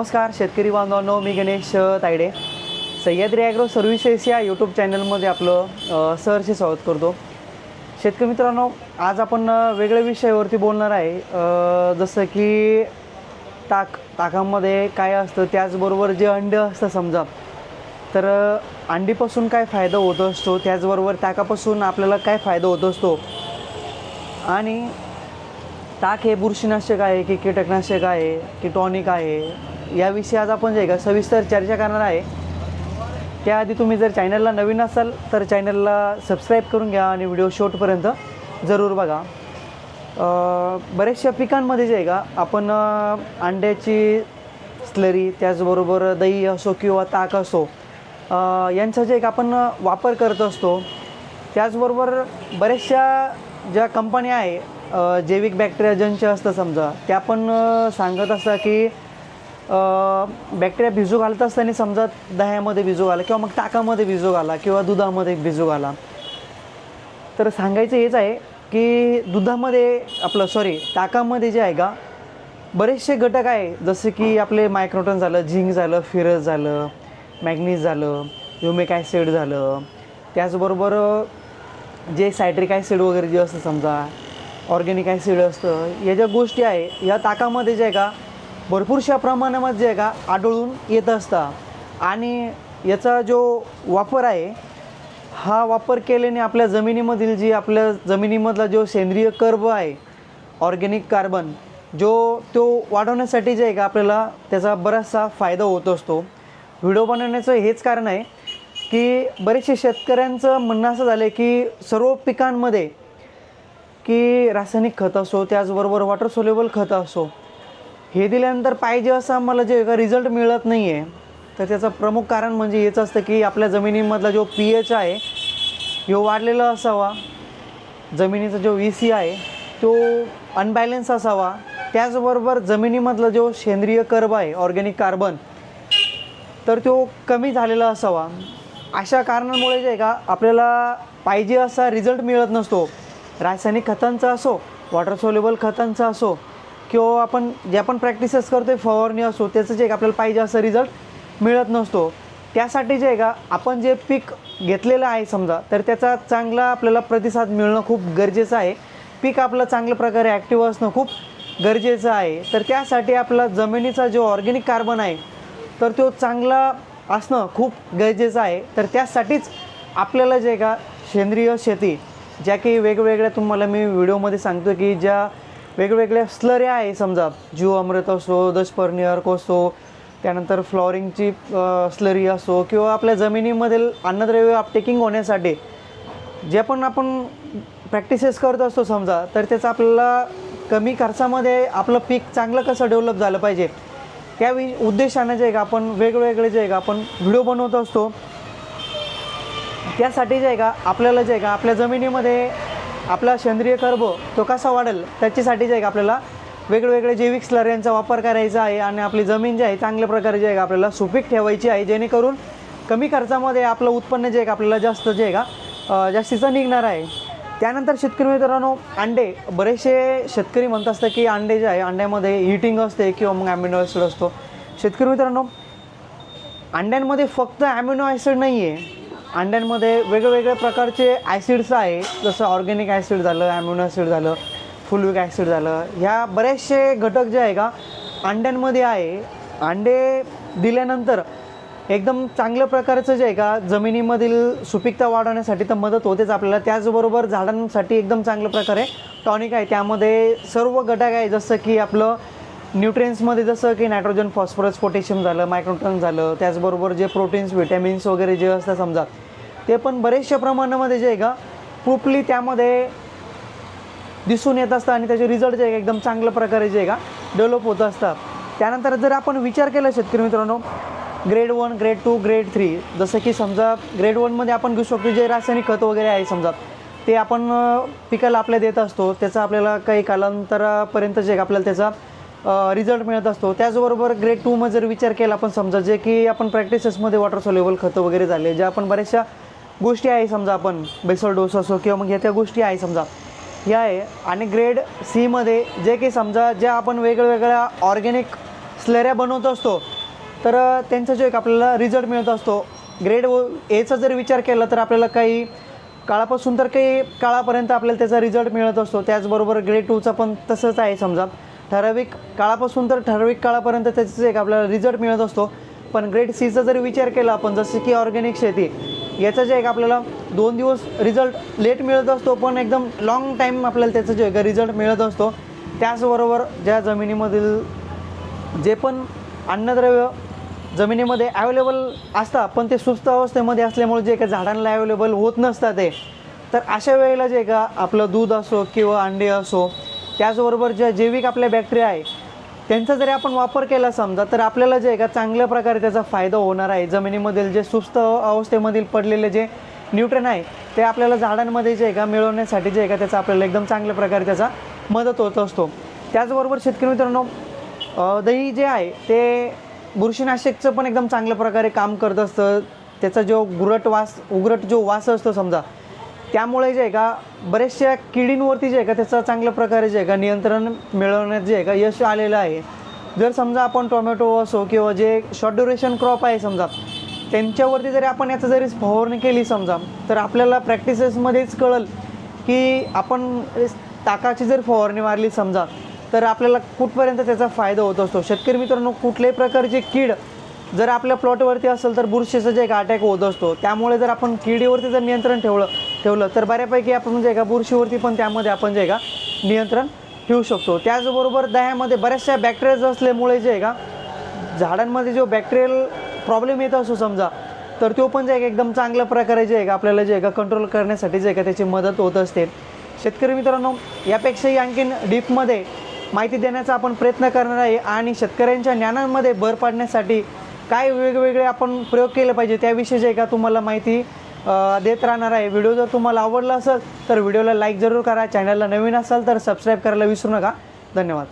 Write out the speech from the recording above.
नमस्कार शेतकरी बांधवांनो मी गणेश तायडे. सह्याद्री ॲग्रो सर्व्हिसेस या यूट्यूब चॅनलमध्ये आपलं अ, स्वागत करतो. शेतकरी मित्रांनो आज आपण वेगळ्या विषयावरती बोलणार आहे. जसं की ताक ताकामध्ये काय असतं त्याचबरोबर जे अंडे असतं समजा तर अंडीपासून काय फायदा होत असतो त्याचबरोबर ताकापासून आपल्याला काय फायदा होत असतो? आणि ताक हे बुरशीनाशक आहे की कीटकनाशक आहे की टॉनिक आहे याविषयी आज आपण जे आहे का सविस्तर चर्चा करणार आहे त्याआधी तुम्ही जर चॅनलला नवीन असाल तर चॅनलला सबस्क्राईब करून घ्या आणि व्हिडिओ शॉर्टपर्यंत जरूर बघा. बऱ्याचशा पिकांमध्ये जे आहे का आपण अंड्याची स्लरी त्याचबरोबर दही असो किंवा ताक असो यांचा जे एक आपण वापर करत असतो त्याचबरोबर बऱ्याचशा ज्या कंपन्या आहे जैविक बॅक्टेरिया ज्यांच्या असतं समजा त्या पण सांगत असतात की बॅक्टेरिया भिजू घालत असताना समजा दह्यामध्ये भिजू घाला किंवा मग ताकामध्ये भिजू घाला किंवा दुधामध्ये भिजू घाला. तर सांगायचं हेच आहे की दुधामध्ये आपलं सॉरी ताकामध्ये जे आहे का बरेचसे घटक आहे. जसे की आपले मायक्रोटन झालं झिंक झालं फिरस झालं मॅग्नीज झालं ह्युमिक ॲसिड झालं. त्याचबरोबर जे सायट्रिक ॲसिड वगैरे जे असतं समजा ऑर्गॅनिक ॲसिड असतं या ज्या गोष्टी आहे या ताकामध्ये जे आहे का भरपूरशा प्रमाणामध्ये जे आहे का आढळून येत असतात आणि याचा जो वापर आहे हा वापर केल्याने आपल्या जमिनीमधील जी आपल्या जमिनीमधला जो सेंद्रिय कर्ब आहे ऑर्गॅनिक कार्बन जो तो वाढवण्यासाठी जे आहे का आपल्याला त्याचा बराचसा फायदा होत असतो. व्हिडिओ बनवण्याचं हेच कारण आहे की बरेचसे शेतकऱ्यांचं म्हणणं असं झालं आहे की सर्व पिकांमध्ये की रासायनिक खत असो त्याचबरोबर वॉटर सोलेबल खत असो हे दिल्यानंतर पाहिजे असं आम्हाला जे का रिझल्ट मिळत नाही आहे तर त्याचं प्रमुख कारण म्हणजे हेच असतं की आपल्या जमिनीमधला जो पी एच आहे यो वाढलेला असावा. जमिनीचा जो ई सी आहे तो अनबॅलेन्स असावा. त्याचबरोबर जमिनीमधला जो सेंद्रिय कर्ब आहे ऑर्गॅनिक कार्बन तर तो कमी झालेला असावा. अशा कारणांमुळे जे आहे का आपल्याला पाहिजे असा रिझल्ट मिळत नसतो. रासायनिक खतांचा असो वॉटर सोल्युबल खतांचा असो किंवा आपण जे आपण प्रॅक्टिसेस करतो आहे फवारणी असो त्याचं जे का आपल्याला पाहिजे असा रिझल्ट मिळत नसतो. त्यासाठी जे आहे का आपण जे पीक घेतलेलं आहे समजा तर त्याचा चांगला आपल्याला प्रतिसाद मिळणं खूप गरजेचं आहे. पीक आपलं चांगल्या प्रकारे ॲक्टिव्ह असणं खूप गरजेचं आहे. तर त्यासाठी आपला जमिनीचा जो ऑर्गॅनिक कार्बन आहे तर तो चांगला असणं खूप गरजेचं आहे. तर त्यासाठीच आपल्याला जे आहे का सेंद्रिय शेती ज्या काही वेगवेगळ्या तुम्हाला मी व्हिडिओमध्ये सांगतो की ज्या वेगवेगळ्या स्लऱ्या आहे समजा. जीव अमृत असो दशपर्णी अर्क असो त्यानंतर फ्लॉरिंगची स्लरी असो किंवा आपल्या जमिनीमधील अन्नद्रव्य अपटेकिंग होण्यासाठी जे पण आपण प्रॅक्टिसेस करत असतो समजा तर त्याचं आपल्याला कमी खर्चामध्ये आपलं पीक चांगलं कसं डेव्हलप झालं पाहिजे त्या वि उद्देशाने जे आहे का आपण वेगवेगळे जे आहे का आपण व्हिडिओ बनवत असतो त्यासाठी जे आहे का आपल्याला जे आहे का आपल्या जमिनीमध्ये आपला सेंद्रिय कर्ब तो कसा वाढेल त्याच्यासाठी जे आहे आपल्याला वेगवेगळे जैविक स्लऱ्यांचा वापर करायचा आहे आणि आपली जमीन जी आहे चांगल्या प्रकारे जे आहे आपल्याला सुपीक ठेवायची आहे जेणेकरून कमी खर्चामध्ये आपलं उत्पन्न जे आहे का आपल्याला जास्त जे आहे का जास्तीचं निघणार आहे. त्यानंतर शेतकरी मित्रांनो अंडे. बरेचसे शेतकरी म्हणत असतात की अंडे जे आहे अंड्यामध्ये हिटिंग असते किंवा मग ॲमिनो ॲसिड असतो. शेतकरी मित्रांनो अंड्यांमध्ये फक्त ॲमिनो ॲसिड नाही आहे अंड्यांमध्ये वेगवेगळ्या प्रकारचे ॲसिड्स आहे जसं ऑर्गॅनिक ॲसिड झालं ॲम्युनो ॲसिड झालं फुलविक ॲसिड झालं. ह्या बरेचसे घटक जे आहे का अंड्यांमध्ये आहे. अंडे दिल्यानंतर एकदम चांगल्या प्रकारचं जे आहे का जमिनीमधील सुपीकता वाढवण्यासाठी तर मदत होतेच आपल्याला. त्याचबरोबर झाडांसाठी एकदम चांगल्या प्रकारे टॉनिक आहे. त्यामध्ये सर्व घटक आहे जसं की आपलं न्यूट्रियन्समध्ये जसं की नायट्रोजन फॉस्फरस पोटॅशियम झालं मायक्रोटन झालं त्याचबरोबर जे प्रोटीन्स विटॅमिन्स वगैरे जे असतात समजा ते पण बरेचशा प्रमाणामध्ये जे आहे का प्रूफली त्यामध्ये दिसून येत असतं आणि त्याचे रिझल्ट जे आहे का एकदम चांगल्या प्रकारे जे आहे का डेव्हलप होत असतात. त्यानंतर जर आपण विचार केला शेतकरी मित्रांनो grade one grade two grade three जसं की समजा ग्रेड वनमध्ये आपण घेऊ शकतो जे रासायनिक खत वगैरे आहे समजा ते आपण पिकाला आपल्या देत असतो त्याचा आपल्याला काही कालांतरापर्यंत जे आपल्याला त्याचा रिझल्ट मिळत असतो. त्याचबरोबर ग्रेड टूमध्ये जर विचार केला आपण समजा जे की आपण प्रॅक्टिसेसमध्ये वॉटर सोल्युबल खतं वगैरे झाले ज्या आपण बऱ्याचशा गोष्टी आहे समजा आपण बेसल डोस असो किंवा मग ह्या त्या गोष्टी आहे समजा. या आहे. आणि ग्रेड सीमध्ये जे की समजा ज्या आपण वेगवेगळ्या ऑर्गॅनिक स्लऱ्या बनवत असतो तर त्यांचा जो एक आपल्याला रिझल्ट मिळत असतो. ग्रेड व एचा जर विचार केला तर आपल्याला काही काळापासून तर काही काळापर्यंत आपल्याला त्याचा रिझल्ट मिळत असतो. त्याचबरोबर ग्रेड टूचा पण तसंच आहे समजा. ठराविक काळापासून तर ठराविक काळापर्यंत त्याचं एक आपल्याला रिझल्ट मिळत असतो. पण ग्रेड सीचा जर विचार केला आपण जसं की ऑर्गॅनिक शेती याचं जे एक आपल्याला दोन दिवस रिझल्ट लेट मिळत असतो पण एकदम लॉंग टाईम आपल्याला त्याचं जे एक रिझल्ट मिळत असतो त्याचबरोबर ज्या जमिनीमधील जे पण अन्नद्रव्य जमिनीमध्ये ॲवेलेबल असतात पण ते सुस्त अवस्थेमध्ये असल्यामुळे जे का झाडांना ॲवेलेबल होत नसतात ते तर अशा वेळेला जे का आपलं दूध असो किंवा अंडे असो त्याचबरोबर ज्या जैविक आपल्या बॅक्टेरिया आहे त्यांचा जरी आपण वापर केला समजा तर आपल्याला जे आहे का चांगल्या प्रकारे त्याचा फायदा होणार आहे. जमिनीमधील जे सुस्त अवस्थेमधील पडलेले जे न्यूट्रन आहे ते आपल्याला झाडांमध्ये जे आहे का मिळवण्यासाठी जे आहे का त्याचा आपल्याला एकदम चांगल्या प्रकारे त्याचा मदत होत असतो. त्याचबरोबर शेतकरी मित्रांनो दही जे आहे ते बुरशीनाशकचं पण एकदम चांगल्या प्रकारे काम करत असतं. त्याचा जो गुरट वास उग्रट जो वास असतो समजा त्यामुळे जे आहे का बऱ्याचशा किडींवरती जे आहे का त्याचा चांगल्या प्रकारे जे आहे का नियंत्रण मिळवण्यात जे आहे का यश आलेलं आहे. जर समजा आपण टोमॅटो असो किंवा जे शॉर्ट ड्युरेशन क्रॉप आहे समजा त्यांच्यावरती जरी आपण याचं जरी फवारणी केली समजा तर आपल्याला प्रॅक्टिसेसमध्येच कळल की आपण ताकाची जर फवारणी मारली समजा तर आपल्याला कुठपर्यंत त्याचा फायदा होत असतो. शेतकरी मित्रांनो कुठल्याही प्रकारची कीड जर आपल्या प्लॉटवरती असेल तर बुरशीचा जे एक अटॅक होत असतो त्यामुळे जर आपण किडीवरती जर नियंत्रण ठेवलं ठेवलं तर बऱ्यापैकी आपण म्हणजे का बुरशीवरती पण त्यामध्ये आपण जे का नियंत्रण ठेवू शकतो. त्याचबरोबर दह्यामध्ये बऱ्याचशा बॅक्टेरियाज असल्यामुळे जे आहे का झाडांमध्ये जो बॅक्टेरियल प्रॉब्लेम येत असतो समजा तर तो पण जे आहे का एकदम चांगल्या प्रकारे जे आहे का आपल्याला जे आहे का कंट्रोल करण्यासाठी जे आहे का त्याची मदत होत असते. शेतकरी मित्रांनो यापेक्षाही आणखीन डीपमध्ये माहिती देण्याचा आपण प्रयत्न करणार आहे आणि शेतकऱ्यांच्या ज्ञानांमध्ये भर पाडण्यासाठी काय वेगवेगळे आपण प्रयोग केले पाहिजे त्याविषयी जे का तुम्हाला माहिती देत राहणार आहे. व्हिडिओ जर तुम्हाला आवडला असेल तर व्हिडिओला लाईक जरूर करा. चॅनलला नवीन असाल तर सबस्क्राईब करायला विसरू नका. धन्यवाद.